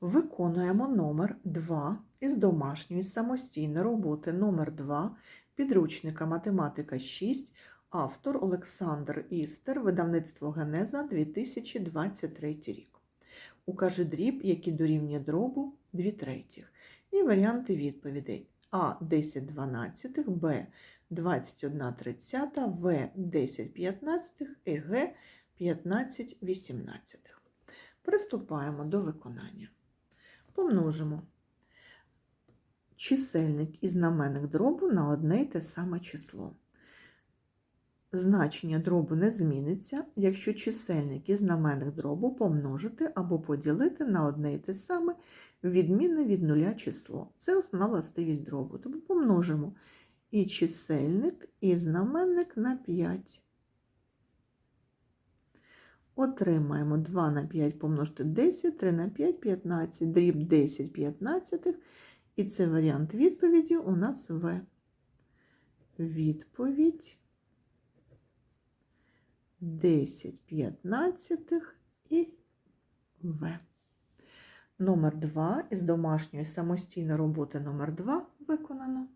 Виконуємо номер 2 із домашньої самостійної роботи номер 2 підручника математика 6, автор Олександр Істер, видавництво Генеза 2023 рік. Укажи дріб, який дорівнює дробу 2 третіх. І варіанти відповідей А 10 дванадцятих, Б 21 тридцята, В 10 п'ятнадцятих і Г 15 вісімнадцятих. Приступаємо до виконання. Помножимо чисельник і знаменник дробу на одне й те саме число. Значення дробу не зміниться, якщо чисельник і знаменник дробу помножити або поділити на одне й те саме відмінне від нуля число. Це основна властивість дробу. Тому помножимо і чисельник, і знаменник на 5. Отримаємо 2 на 5 помножити 10, 3 на 5 15, дріб 10 15. І це варіант відповіді у нас В. Відповідь 10 п'ятнадцятих і В. Номер 2 із домашньої самостійної роботи номер 2 виконано.